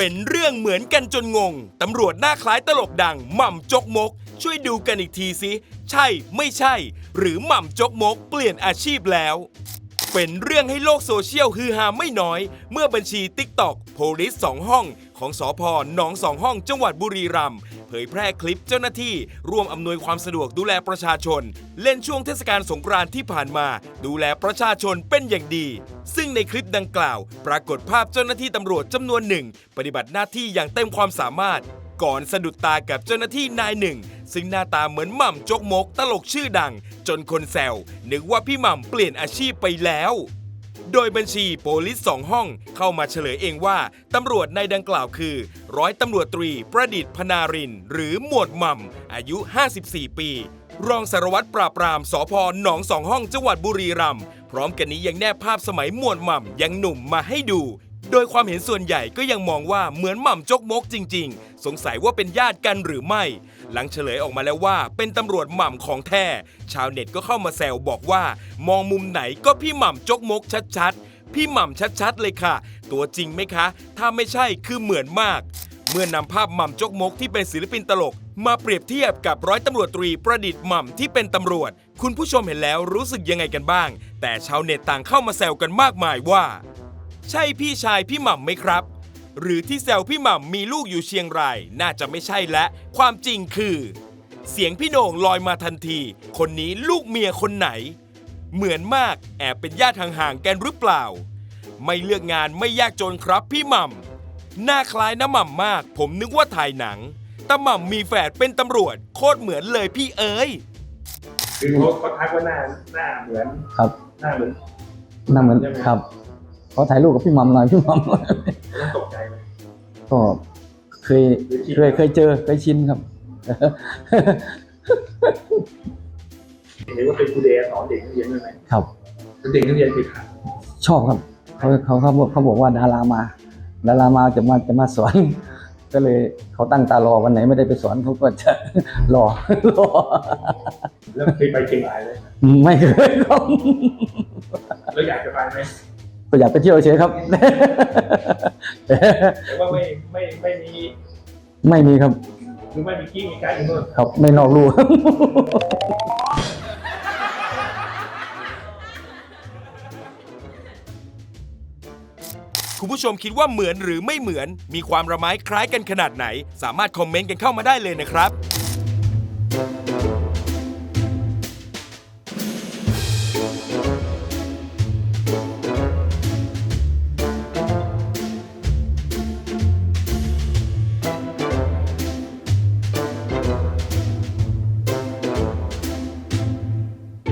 เป็นเรื่องเหมือนกันจนงง ตำรวจหน้าคล้ายตลกดังหม่ำจกมก ช่วยดูกันอีกทีสิ ใช่ไม่ใช่ หรือหม่ำจกมกเปลี่ยนอาชีพแล้ว เป็นเรื่องให้โลกโซเชียลฮือฮาไม่น้อย เมื่อบัญชีทิกต็อกโพลิสสองห้อง ของสอพหนองสองห้องจังหวัดบุรีรัมย์เผยแพร่คลิปเจ้าหน้าที่ร่วมอำนวยความสะดวกดูแลประชาชน เล่นช่วงเทศกาลสงกรานต์ที่ผ่านมา ดูแลประชาชนเป็นอย่างดี ซึ่งในคลิปดังกล่าว ปรากฏภาพเจ้าหน้าที่ตำรวจจำนวนหนึ่ง ปฏิบัติหน้าที่อย่างเต็มความสามารถ ก่อนสะดุดตากับเจ้าหน้าที่นายหนึ่ง ซึ่งหน้าตาเหมือนหม่ำจกมกตลกชื่อดัง จนคนแซวนึกว่าพี่หม่ำเปลี่ยนอาชีพไปแล้ว โดยบัญชีโปลิสสองห้องเข้ามาเฉลยเองว่าตำรวจในดังกล่าวคือ ร้อยตำรวจตรีประดิษฐ์พนาริน หรือหมวดหม่ำอายุ 54 ปี รองสารวัตรปราบปรามสพหนองสองห้องจังหวัดบุรีรัมย์พร้อมกันนี้ยังแนบภาพสมัยหมวดหม่ำยังหนุ่มมาให้ดู โดยความเห็นส่วนใหญ่ก็ยังมองว่าเหมือนหม่ำจกมกจริง ๆ สงสัยว่าเป็นญาติกันหรือไม่ หลังเฉลยออกมาแล้วว่าเป็นตำรวจหม่ำของแท้ ชาวเน็ตก็เข้ามาแซวบอกว่า มองมุมไหนก็พี่หม่ำจกมกชัดๆ พี่หม่ำชัดๆเลยค่ะ ตัวจริงไหมคะ ถ้าไม่ใช่คือเหมือนมาก เมื่อนำภาพหม่ำจกมกที่เป็นศิลปินตลก มาเปรียบเทียบกับร้อยตำรวจตรีประดิษฐ์หม่ำที่เป็นตำรวจ คุณผู้ชมเห็นแล้วรู้สึกยังไงกันบ้าง แต่ชาวเน็ตต่างเข้ามาแซวกันมากมายว่า ใช่พี่ชายพี่หม่ำไหมครับ หรือที่แซวพี่หม่ำมีลูกอยู่เชียงราย น่าจะไม่ใช่และ ความจริงคือ เสียงพี่โหน่งลอยมาทันที คนนี้ลูกเมียคนไหน เหมือนมากแอบเป็นญาติห่างๆกันหรือเปล่า ไม่เลือกงานไม่ยากจนครับพี่หม่ำหน้าคล้ายน้ำหม่ำมาก ผมนึกว่าถ่ายหนังแต่หม่ำมีแฝดเป็นตำรวจ โคตรเหมือนเลยพี่เอ๋ยคือเขาเขาทักว่าหน้าหน้าเหมือนครับ หน้าเหมือนนั่นเหมือนใช่ไหมครับเขาถ่ายรูปกับพี่หมัมหน่อยพี่หมัม ก็เคยเคยเคยเจอเคยชินครับเห็นว่าเป็นครูเดย์สอนเด็กนักเรียนด้วยไหมครับเด็กนักเรียนคือใครชอบครับเขาเขาเขาบอกเขาบอกว่าดารามาดารามาจะมาจะมาสอน ก็เลยเขาตั้งตารอวันไหนไม่ได้ไปสอนเขาก็จะรอรอแล้วเคยไปเชียงรายเลยไม่เคยครับแล้วอยากจะไปไหม ก็อยากไปเที่ยวเฉยครับ แต่ว่าไม่ไม่ไม่มีไม่มีครับคือไม่มีกี้มีการอยู่นู่นครับ ไม่นอกลู่ คุณผู้ชมคิดว่าเหมือนหรือไม่เหมือน มีความระไม้คล้ายกันขนาดไหน สามารถคอมเมนต์กันเข้ามาได้เลยนะครับ